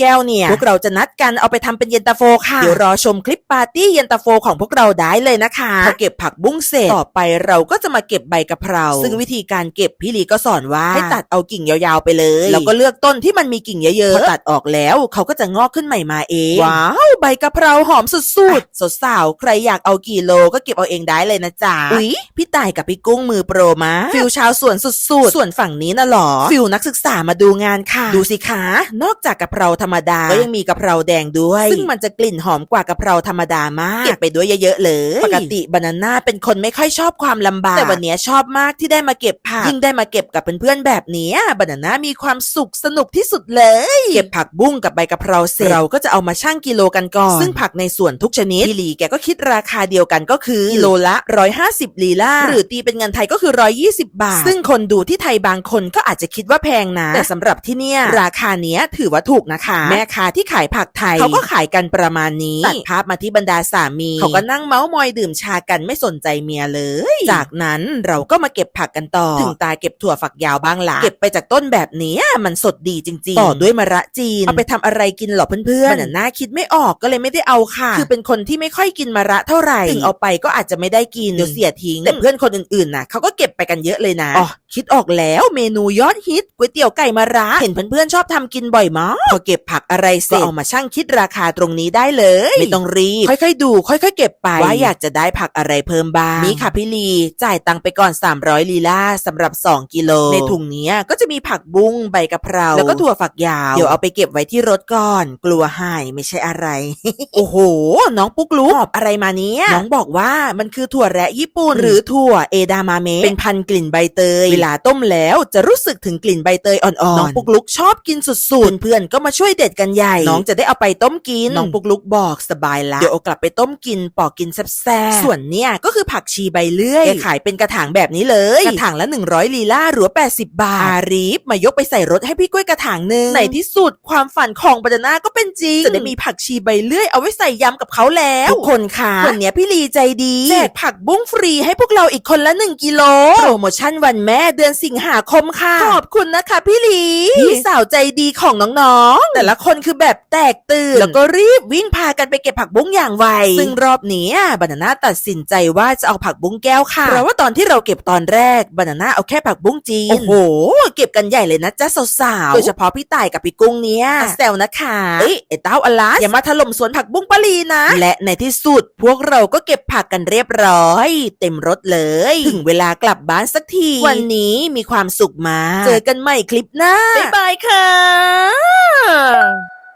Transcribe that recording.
แก้วเนี่ย พวกเราจะนัดกันเอาไปทำเป็นเย็นตาโฟค่ะ เดี๋ยวรอชมคลิปปาร์ตี้เย็นตาโฟของพวกเราได้เลยนะคะพอเก็บผักบุ้งเสร็จต่อไปเราก็จะมาเก็บใบกะเพรา ซึ่งวิธีการเก็บพี่ลีก็สอนว่าให้ตัดเอากิ่งยาวๆไปเลย แล้วก็เลือกต้นที่มันมีกิ่งเยอะๆพอตัดออกแล้วเขาก็จะงอกขึ้นใหม่มาเอง ว้าวใบกะเพราหอมสุดๆสาวๆใครอยากเอากี่โลก็เก็บเอาเองได้เลยนะจ๊ะอุ๊ยพี่ต่ายกับพี่กุ้งมือโปรมาฟิลชาวสวนสุดๆส่วนฝั่งนี้น่ะหรอฟิลนักศึกษามาดูงานค่ะ ดูสิคะนอกจากกะเพราธรรมดา ก็ยังมีกะเพราแดงด้วย ซึ่งมันจะกลิ่นหอมกว่ากะเพราธรรมดามาก เก็บไปด้วยเยอะๆเลย ปกติบานาน่าเป็นคนไม่ค่อยชอบความลำบาก แต่วันนี้ชอบมากที่ได้มาเก็บผัก ยิ่งได้มาเก็บกับเพื่อนๆแบบนี้บานาน่ามีความสุขสนุกที่สุดเลย เก็บผักบุ้งกับใบกะเพราเสร็จเราก็จะเอามาชั่งกิโลกันก่อน ซึ่งผักในสวนทุกชนิดพี่ลีแกก็คิดราคาเดียวกันก็คือกิโลละ150ลีลาหรือตีเป็นเงินไทยก็คือ 120 บาท ซึ่งคนดูที่ไทยบางคนก็อาจจะคิดว่าแพงนะ แต่สำหรับที่เนี่ยราคาเนี้ยถือว่าถูกนะคะแม่ค้าที่ขายผักไทยเขาก็ขายกันประมาณนี้ตัดภาพมาที่บรรดาสามีเขาก็นั่งเมาส์มอยดื่มชากันไม่สนใจเมียเลย จากนั้นเราก็มาเก็บผักกันต่อถึงตาเก็บถั่วฝักยาวบ้างละเก็บไปจากต้นแบบเนี้ยมันสดดีจริงๆต่อด้วยมะระจีนเอาไปทำอะไรกินหรอเพื่อนๆมันน่าคิดไม่ออกก็เลยไม่ได้เอาค่ะ คือเป็นคนที่ไม่ค่อยกินมะระเท่าไหร่ถึงเอาไปก็อาจจะไม่ได้กินเดี๋ยวเสียทิ้งแต่เพื่อนคนอื่นๆน่ะเขาก็เก็บไปกันเยอะเลยนะอ๋อคิดออกแล้วเมนูยอดฮิตก๋วยเตี๋ยวไก่มะระเห็นเพื่อนๆชอบทำกินบ่อยมากพอเก็บผักอะไรเสร็จก็เอามาชั่งคิดราคาตรงนี้ได้เลย ไม่ต้องรีบ ค่อยๆดู ค่อยๆ เก็บไป ว่าอยากจะได้ผักอะไรเพิ่มบ้างนี่ค่ะพี่ลี จ่ายตังค์ไปก่อน 300 ลีลาสำหรับ 2 กิโล ในถุงเนี้ยก็จะมีผักบุ้งใบกะเพรา แล้วก็ถั่วฝักยาว เดี๋ยวเอาไปเก็บไว้ที่รถก่อน กลัวหายไม่ใช่อะไร โอ้โห น้องปุ๊กลุกอบอะไรมาเนี้ยน้องบอกว่ามันคือถั่วแระญี่ปุ่นหรือถั่วเอดามาเมะเป็นพันกลิ่นใบเตยลาต้มแล้วจะรู้สึกถึงกลิ่นใบเตยอ่อนๆ น้องปุ๊กลุกชอบกินสุดๆ เพื่อนๆก็มาช่วยเด็ดกันใหญ่ น้องจะได้เอาไปต้มกิน น้องปุ๊กลุกบอกสบายละ เดี๋ยวเอากลับไปต้มกินปอกกินแซ่บๆ ส่วนเนี่ยก็คือผักชีใบเลื่อยแกขายเป็นกระถางแบบนี้เลย กระถางละ 100 ลีลาหรือ 80 บาท อารีฟมายกไปใส่รถให้พี่กล้วยกระถางหนึ่งในที่สุดความฝันของบานาน่าก็เป็นจริง จะได้มีผักชีใบเลื่อยเอาไว้ใส่ยำกับเขาแล้ว ทุกคนค่ะวันเนี้ยพี่ลีใจดีแจกผักบุ้งฟรีให้พวกเราอีกคนละ1กิโลโปรโมชั่นวันแม่เดือนสิงหาคมค่ะ ขอบคุณนะคะพี่ลี พี่สาวใจดีของน้องๆ แต่ละคนคือแบบแตกตื่น แล้วก็รีบวิ่งพากันไปเก็บผักบุ้งอย่างไว ซึ่งรอบนี้บานาน่าตัดสินใจว่าจะเอาผักบุ้งแก้วค่ะ เพราะว่าตอนที่เราเก็บตอนแรกบานาน่าเอาแค่ผักบุ้งจีน โอ้โห เก็บกันใหญ่เลยนะจ๊ะสาวๆ โดยเฉพาะพี่ต่ายกับพี่กุ้งเนี่ยแซวนะคะเอ้ยไอ้เต้าอลาสอย่ามาถล่มสวนผักบุ้งปาลีนะ และในที่สุดพวกเราก็เก็บผักกันเรียบร้อย เต็มรถเลย ถึงเวลากลับบ้านสักที วันนี้มีความสุขมากเจอกันใหม่คลิปหน้า บ๊ายบายค่ะ